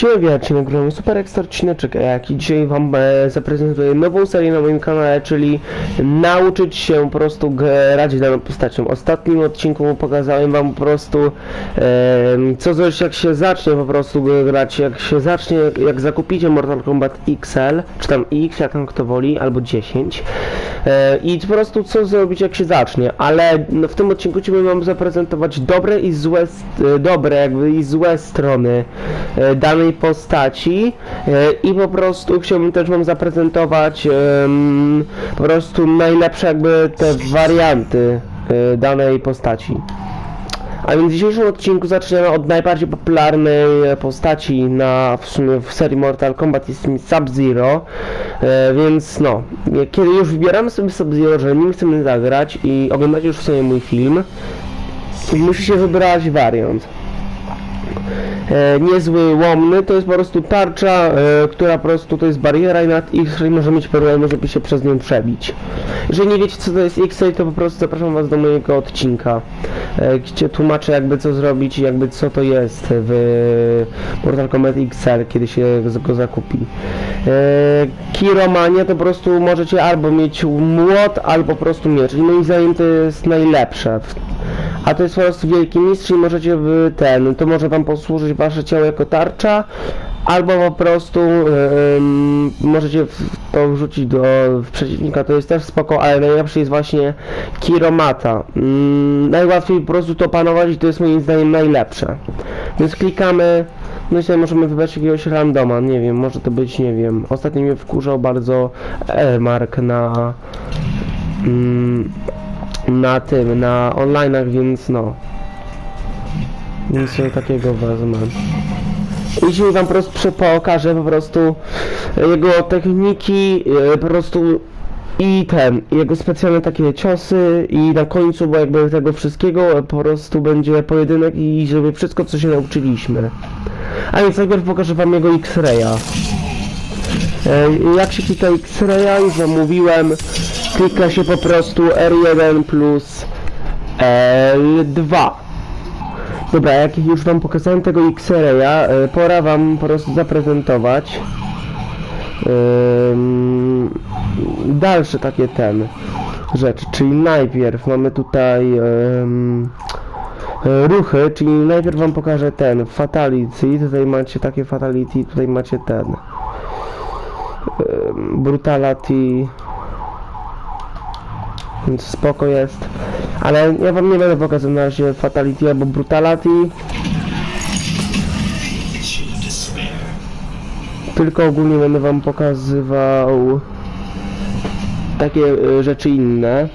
Siebie, odcinek gramy super ekstra odcineczek, jak i dzisiaj wam e, zaprezentuję nową serię na moim kanale, czyli nauczyć się po prostu grać daną postacią. W ostatnim odcinku pokazałem wam po prostu e, co zrobić jak się zacznie po prostu grać, jak się zacznie, jak zakupicie Mortal Kombat XL, czy tam X, jak tam kto woli, albo 10 e, i po prostu co zrobić jak się zacznie, ale no, w tym odcinku chciałbym wam zaprezentować dobre i złe, e, dobre jakby i złe strony e, danej postaci e, i po prostu chciałbym też wam zaprezentować po prostu najlepsze jakby te warianty e, danej postaci. A więc w dzisiejszym odcinku zaczniemy od najbardziej popularnej postaci na w sumie w serii Mortal Kombat jest nim Sub-Zero. E, więc no, kiedy już wybieramy sobie Sub-Zero, że nim chcemy zagrać i oglądacie już sobie mój film, musicie wybrać wariant. E, niezły łomny, to jest po prostu tarcza, e, która po prostu to jest bariera i nad X-Ray może mieć problemy, żeby się przez nią przebić. Jeżeli nie wiecie co to jest X-Ray, to po prostu zapraszam was do mojego odcinka, e, gdzie tłumaczę jakby co zrobić i jakby co to jest w Mortal Kombat XL, kiedy się go zakupi. Kiromania to po prostu możecie albo mieć młot, albo po prostu miecz i moim zdaniem to jest najlepsze. A to jest po prostu wielki mistrz i możecie w ten, to może wam posłużyć wasze ciało jako tarcza, albo po prostu możecie to wrzucić do przeciwnika, to jest też spoko, ale najlepszy jest właśnie Kiromata. Mm, najłatwiej po prostu to opanować i to jest moim zdaniem najlepsze. Więc klikamy, no i sobie możemy wybrać jakiegoś randoma, nie wiem, może to być, nie wiem, ostatnio mnie wkurzał bardzo Elmark na... Mm, na tym, na online'ach, więc no. Sobie takiego wezmę. I dzisiaj wam po prostu pokażę po prostu jego techniki, e, po prostu i ten, jego specjalne takie ciosy i na końcu, bo jakby tego wszystkiego po prostu będzie pojedynek i żeby wszystko co się nauczyliśmy. A więc najpierw pokażę wam jego X-Raya. E, Jak się klika X-Raya, już wam klika się po prostu R1 plus L2. Dobra, jak już wam pokazałem tego X-Raya, e, pora wam po prostu zaprezentować dalsze takie ten rzeczy, czyli najpierw mamy tutaj e, ruchy, czyli najpierw wam pokażę ten fatality, tutaj macie takie fatality, tutaj macie ten brutality więc spoko jest. Ale ja wam nie będę pokazywał na razie fatality albo brutality. Tylko ogólnie będę wam pokazywał takie y, rzeczy inne.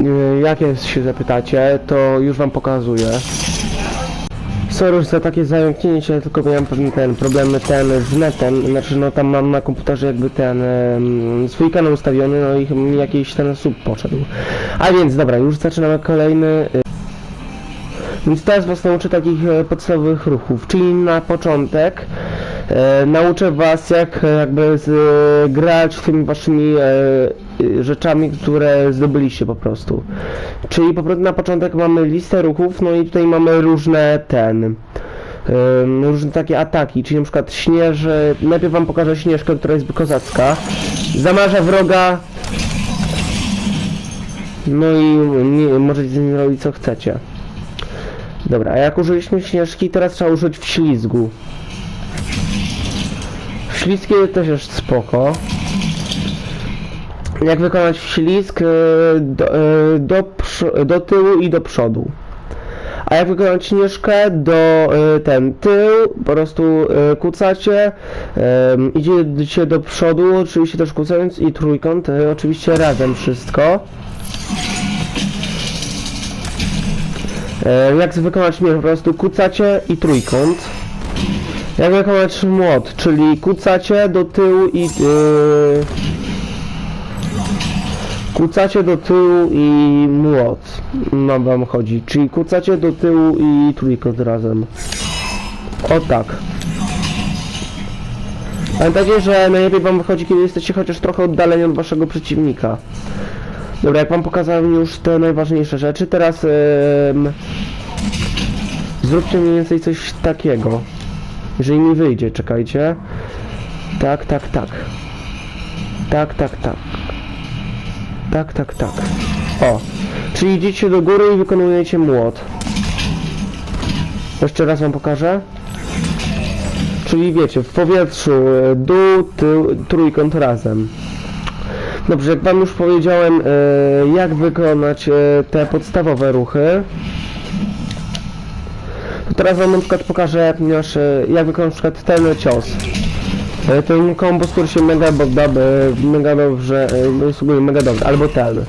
Y, Jakie się zapytacie, to już wam pokazuję. Sorry za takie zająknięcie, tylko miałem pewien ten problemy ten z netem, znaczy no tam mam na komputerze jakby ten em, swój kanał ustawiony, no i mi jakiś ten sub poszedł. A więc dobra, już zaczynamy kolejny. y, Więc teraz was nauczę takich e, podstawowych ruchów, czyli na początek e, nauczę was jak e, jakby z, e, grać tymi waszymi e, rzeczami, które zdobyliście po prostu. Czyli po prostu na początek mamy listę ruchów, no i tutaj mamy różne ten różne takie ataki, czyli na przykład śnieży, najpierw wam pokażę śnieżkę, która jest kozacka, zamarza wroga, no i nie, możecie z nim robić co chcecie. Dobra, a jak użyliśmy śnieżki, teraz trzeba użyć w ślizgu. W ślizgie też jest spoko. Jak wykonać wślizg e, do, e, do, do tyłu i do przodu. A jak wykonać śnieżkę do e, ten tył, po prostu kucacie, idziecie do przodu, oczywiście też kucając i trójkąt, oczywiście razem wszystko. Jak wykonać mnie po prostu kucacie i trójkąt. Jak wykonać młot, czyli kucacie do tyłu i... Yy, kucacie do tyłu i młot. No wam chodzi, czyli kucacie do tyłu i trójkąt razem. O tak. Pamiętajcie, że najlepiej wam wychodzi, kiedy jesteście chociaż trochę oddaleni od waszego przeciwnika. Dobra, jak wam pokazałem już te najważniejsze rzeczy, teraz zróbcie mniej więcej coś takiego. Jeżeli mi wyjdzie, czekajcie. Tak, tak, tak. Tak, tak, tak. Tak, tak, tak. O. Czyli idziecie do góry i wykonujecie młot. Jeszcze raz wam pokażę. Czyli wiecie, w powietrzu e, dół, tył, trójkąt razem. Dobrze, jak wam już powiedziałem, e, jak wykonać e, te podstawowe ruchy, to teraz wam na przykład pokażę, jak wykonać na przykład ten cios. E, Ten kombo, się mega, bo, dob, e, mega dobrze, e, mega dobrze, albo ten.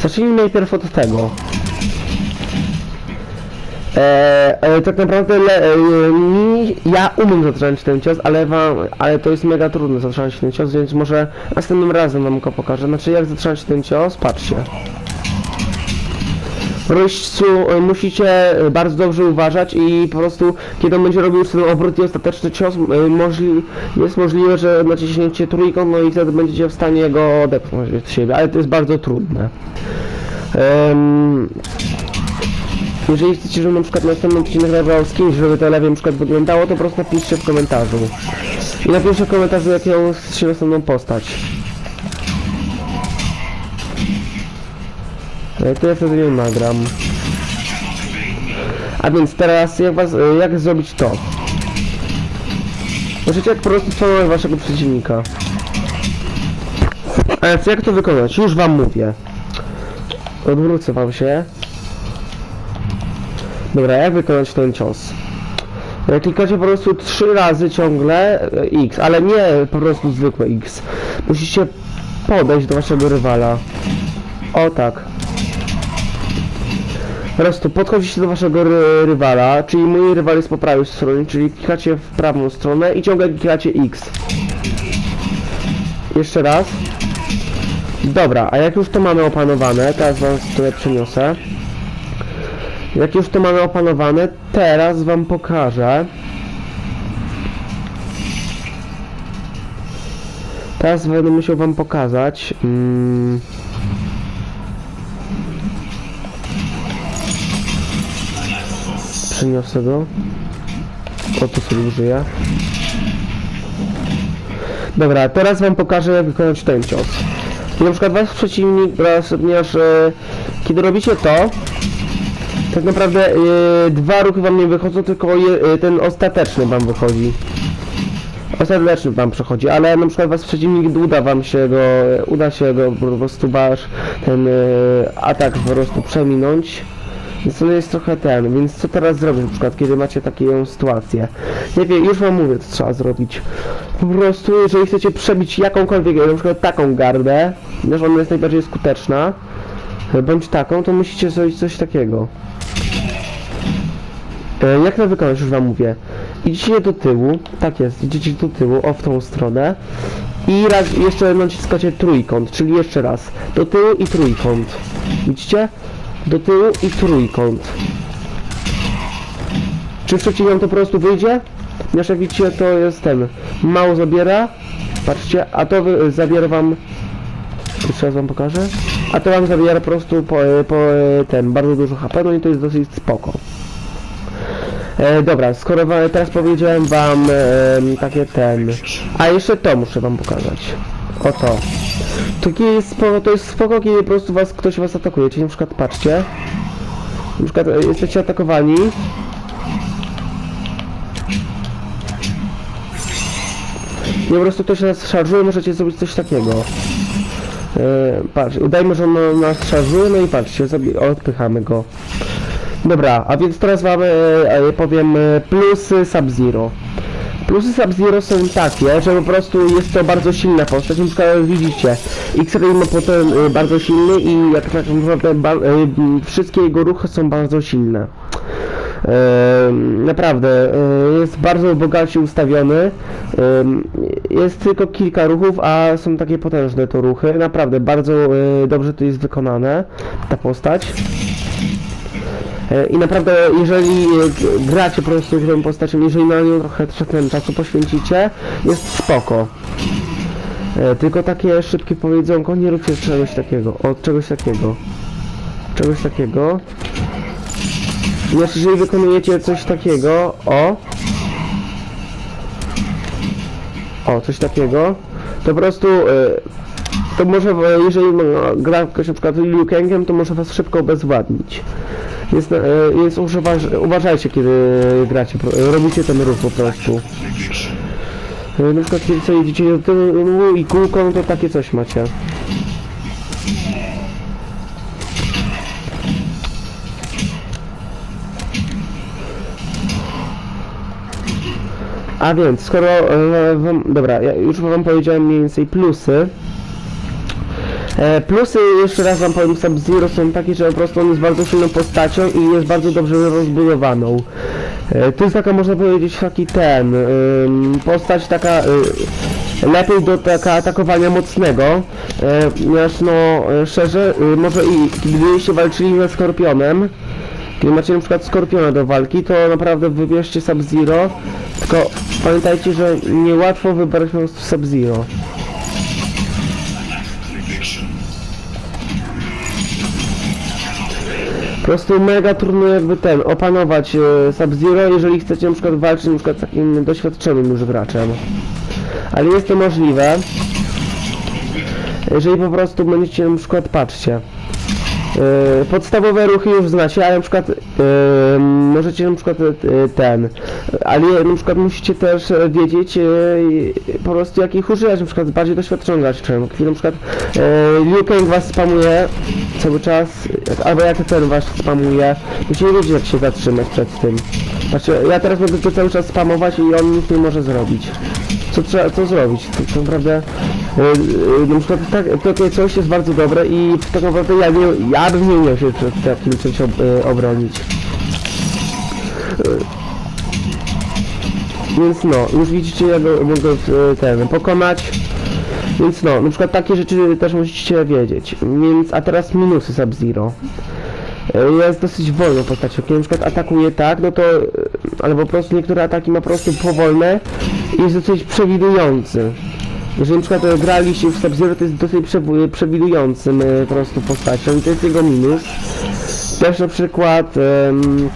Zacznijmy najpierw od tego. E, e, tak naprawdę le, e, mi, ja umiem zatrzymać ten cios, ale wam, ale to jest mega trudno zatrzymać ten cios, więc może następnym razem wam go pokażę. Znaczy jak zatrzymać ten cios, patrzcie. W roścu e, musicie e, bardzo dobrze uważać i po prostu kiedy on będzie robił już ten obrót i ostateczny cios, e, możli, jest możliwe, że naciśnięcie trójkąt, no i wtedy będziecie w stanie go odepchnąć od siebie, ale to jest bardzo trudne. Em, jeżeli chcecie, żebym na przykład następny odcinek nagrał z kimś, żeby to lepiej na przykład wyglądało, to po prostu napiszcie w komentarzu. I napiszcie w komentarzu, jaką się następną postać. E, To ja ją nagram. A więc teraz, jak was, jak zrobić to? Możecie jak po prostu spróbować waszego przeciwnika. A więc jak to wykonać? Już wam mówię. Odwrócę wam się. Dobra, jak wykonać ten cios? Klikacie po prostu trzy razy ciągle e, X, ale nie po prostu zwykłe X. Musicie podejść do waszego rywala. O tak. Po prostu podchodzicie do waszego ry rywala, czyli mój rywal jest po prawej stronie, czyli klikacie w prawą stronę i ciągle klikacie X. Jeszcze raz. Dobra, a jak już to mamy opanowane, teraz wam tutaj przeniosę. Jak już to mamy opanowane, teraz wam pokażę. Teraz będę musiał wam pokazać. Mm. Przyniosę go. O, tu sobie użyję. Dobra, teraz wam pokażę jak wykonać ten cios. Na przykład wasz przeciwnik, ponieważ e, kiedy robicie to, tak naprawdę e, dwa ruchy wam nie wychodzą, tylko je, e, ten ostateczny wam wychodzi. Ostateczny wam przechodzi, ale na przykład was przeciwnik uda wam się go, uda się go po prostu wasz ten e, atak po prostu przeminąć. Więc to jest trochę ten, więc co teraz zrobić na przykład, kiedy macie taką sytuację? Nie wiem, już wam mówię, co trzeba zrobić. Po prostu, jeżeli chcecie przebić jakąkolwiek, na przykład taką gardę, ponieważ ona jest najbardziej skuteczna, bądź taką, to musicie zrobić coś takiego. E, Jak to wykonać, już wam mówię. Idziecie do tyłu, tak jest, idziecie do tyłu, o w tą stronę i raz jeszcze naciskacie trójkąt, czyli jeszcze raz, do tyłu i trójkąt. Widzicie? Do tyłu i trójkąt. Czy trzeci wam to po prostu wyjdzie? Jak widzicie, to jest ten, mało zabiera, patrzcie, a to wy, zabiera wam, jeszcze raz wam pokażę, a to wam zabiera po prostu po, po ten, bardzo dużo HP, no i to jest dosyć spoko. E, dobra, skoro teraz powiedziałem wam e, takie ten... A jeszcze to muszę wam pokazać. Oto. Jest spoko, to jest spoko, kiedy po prostu was ktoś was atakuje. Czyli na przykład patrzcie. Na przykład e, jesteście atakowani. I po prostu ktoś nas szarżuje, możecie zrobić coś takiego. E, patrz, udajmy, że on nas szarżuje, no i patrzcie, odpychamy go. Dobra, a więc teraz wam e, e, powiem e, plusy Sub-Zero. Plusy Sub-Zero są takie, że po prostu jest to bardzo silna postać, na widzicie, X-Ray ma potem e, bardzo silny i jak tak naprawdę m, wszystkie jego ruchy są bardzo silne. E, naprawdę, e, jest bardzo bogacie ustawiony, e, jest tylko kilka ruchów, a są takie potężne to ruchy, naprawdę bardzo e, dobrze to jest wykonane, ta postać. E, I naprawdę, jeżeli e, gracie po prostu tą postacią, jeżeli na nią trochę ten czasu poświęcicie, jest spoko. E, Tylko takie szybkie powiedzonko, nie róbcie czegoś takiego, od czegoś takiego. Czegoś takiego. Znaczy, jeżeli wykonujecie coś takiego, o. O, coś takiego, to po prostu, to może, jeżeli no, gra ktoś na przykład Liu Kangiem, to może was szybko obezwładnić. Jest, e, jest używaż, uważajcie, kiedy gracie, robicie ten ruch po prostu. E, Na przykład, kiedy sobie idziecie do tyłu i kółko, no to takie coś macie. A więc, skoro e, wam, dobra, ja już wam powiedziałem mniej więcej plusy. E, plusy, jeszcze raz wam powiem, Sub-Zero są takie, że po prostu on jest bardzo silną postacią i jest bardzo dobrze rozbudowaną. E, to jest taka, można powiedzieć, taki ten, postać taka, y, lepiej do taka atakowania mocnego, e, ponieważ no, szczerze, y, może i gdybyście walczyli ze Skorpionem, kiedy macie na przykład Skorpiona do walki, to naprawdę wybierzcie Sub-Zero, tylko pamiętajcie, że niełatwo wybrać po prostu Sub-Zero. Po prostu mega trudno jakby ten, opanować e, Sub-Zero, jeżeli chcecie na przykład walczyć na przykład z takim doświadczonym już graczem. Ale jest to możliwe, jeżeli po prostu będziecie na przykład, patrzcie, e, podstawowe ruchy już znacie, ale na przykład e, możecie na przykład e, ten, ale na przykład musicie też wiedzieć po prostu jakich używać, na przykład bardziej doświadczony graczem, kiedy na przykład Liu Kang was spamuje cały czas, albo jak ten was spamuje, musicie wiedzieć jak się zatrzymać przed tym. Znaczy, ja teraz mogę go cały czas spamować i on nic nie może zrobić. Co trzeba, co zrobić? To naprawdę, e, e, na przykład tak, takie coś jest bardzo dobre i tak naprawdę ja, nie, ja bym nie umiał się przed takim czymś ob, e, obronić. Więc no, już widzicie go- mogę ten pokonać. Więc no, na przykład takie rzeczy też musicie wiedzieć. Więc, a teraz minusy Sub-Zero. Jest dosyć wolną postacią. Kiedy na przykład atakuje tak, no to albo po prostu niektóre ataki ma po prostu powolne jest dosyć przewidujący. Jeżeli na przykład graliście w Sub-Zero, to jest dosyć przew- przewidującym e, po prostu postacią i to jest jego minus. Też na przykład em,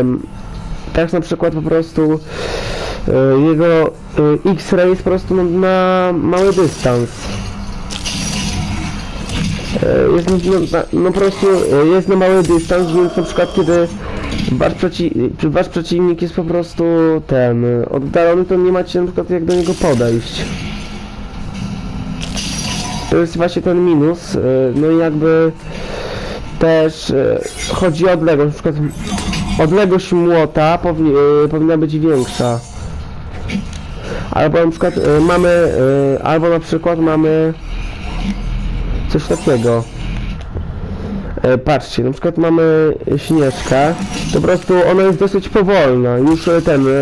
em, też na przykład po prostu e, jego e, X-ray jest po prostu na, mały dystans. Jest no, no, no po prostu jest na mały dystans, więc na przykład kiedy wasz, przeci wasz przeciwnik jest po prostu ten oddalony, to nie macie na przykład jak do niego podejść. To jest właśnie ten minus, e, no i jakby też e, chodzi o odległość, na przykład odległość młota powi e, powinna być większa. Albo na przykład mamy, albo na przykład mamy coś takiego. E, patrzcie, na przykład mamy śnieżkę, to po prostu ona jest dosyć powolna, już e, ten e,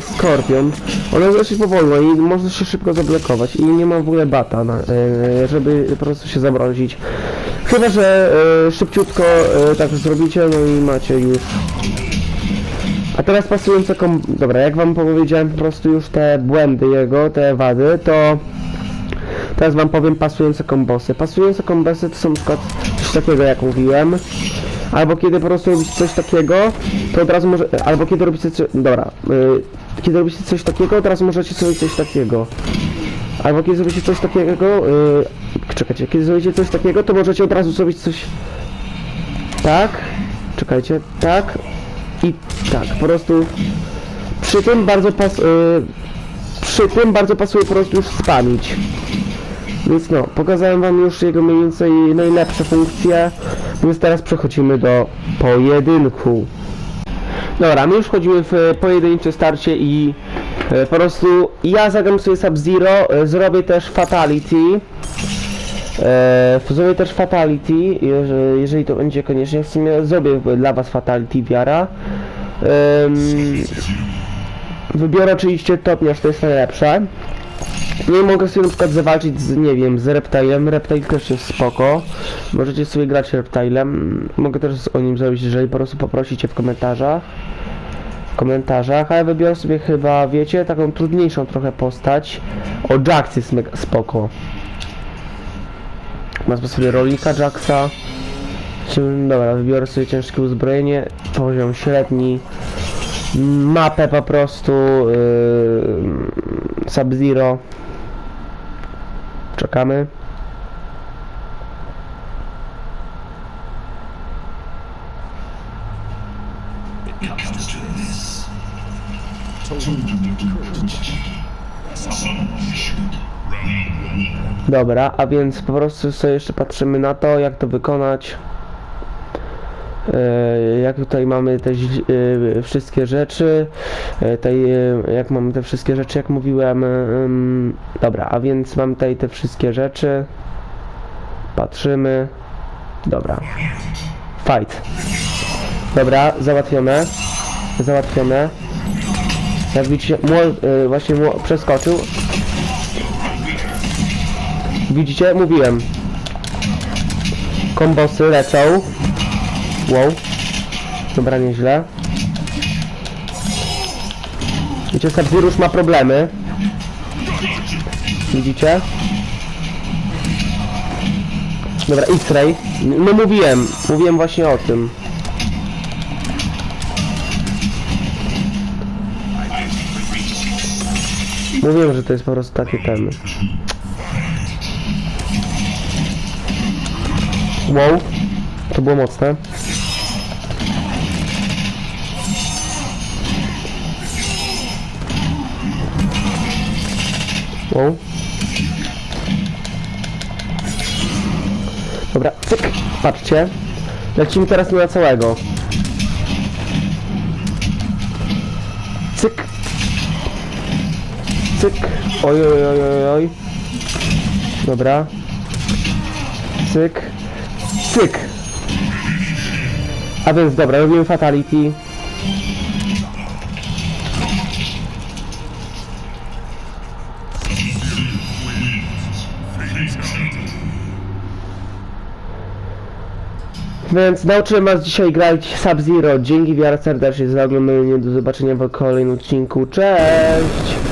skorpion, ona jest dosyć powolna i można się szybko zablokować. I nie ma w ogóle bata, na, e, żeby po prostu się zamrozić. Chyba, że e, szybciutko e, tak zrobicie, no i macie już. A teraz pasujące kom... Dobra, jak wam powiedziałem po prostu już te błędy jego, te wady, to teraz wam powiem pasujące kombosy. Pasujące kombosy to są na przykład takiego jak mówiłem. Albo kiedy po prostu robicie coś takiego, to od razu może... Albo kiedy robicie coś... Dobra. y, kiedy robicie coś takiego, od razu możecie zrobić coś takiego. Albo kiedy zrobicie coś takiego... y, czekajcie, kiedy zrobicie coś takiego, to możecie od razu zrobić coś... Tak. Czekajcie, tak. I tak, po prostu przy tym bardzo pas... y, przy tym bardzo pasuje po prostu już spamić. Więc no, pokazałem wam już jego mniej więcej najlepsze funkcje, więc teraz przechodzimy do pojedynku. Dobra, my już wchodzimy w pojedyncze starcie i e, po prostu ja zagram sobie Sub-Zero, e, zrobię też Fatality. E, zrobię też Fatality, jeżeli, to będzie koniecznie, w sumie zrobię dla was Fatality wiara. Wybiorę oczywiście topniarz, to jest najlepsze. Nie mogę sobie na przykład zawalczyć z, nie wiem, z Reptilem, Reptile też jest spoko. Możecie sobie grać Reptilem, mogę też o nim zrobić, jeżeli po prostu poprosicie w komentarzach. W komentarzach, ale wybiorę sobie chyba, wiecie, taką trudniejszą trochę postać. O, Jax jest mega spoko. Mam sobie rolnika Jaxa. Dobra, wybiorę sobie ciężkie uzbrojenie, poziom średni, mapę po prostu, yy, Sub-Zero. Czekamy. Dobra, a więc po prostu sobie jeszcze patrzymy na to, jak to wykonać. E, Jak tutaj mamy te e, wszystkie rzeczy, e, e, jak mamy te wszystkie rzeczy, jak mówiłem, em, dobra, a więc mam tutaj te wszystkie rzeczy, patrzymy, dobra, fight, dobra, załatwione, załatwione, jak widzicie, młol, e, właśnie mło, przeskoczył, widzicie, mówiłem, kombosy lecą, Wow. Dobra, nieźle. Wiecie, Sub-Zero ma problemy. Widzicie? Dobra, X-Ray. No mówiłem, mówiłem właśnie o tym. Mówiłem, że to jest po prostu takie temy. Wow. To było mocne. Wow. Dobra, cyk, patrzcie. Lecimy teraz na całego. Cyk. Cyk. Oj, oj, oj, oj, oj. Dobra. Cyk. Cyk. A więc dobra, robimy fatality. Więc nauczyłem was dzisiaj grać Sub-Zero. Dzięki wiara serdecznie za oglądanie. Do zobaczenia w kolejnym odcinku. Cześć!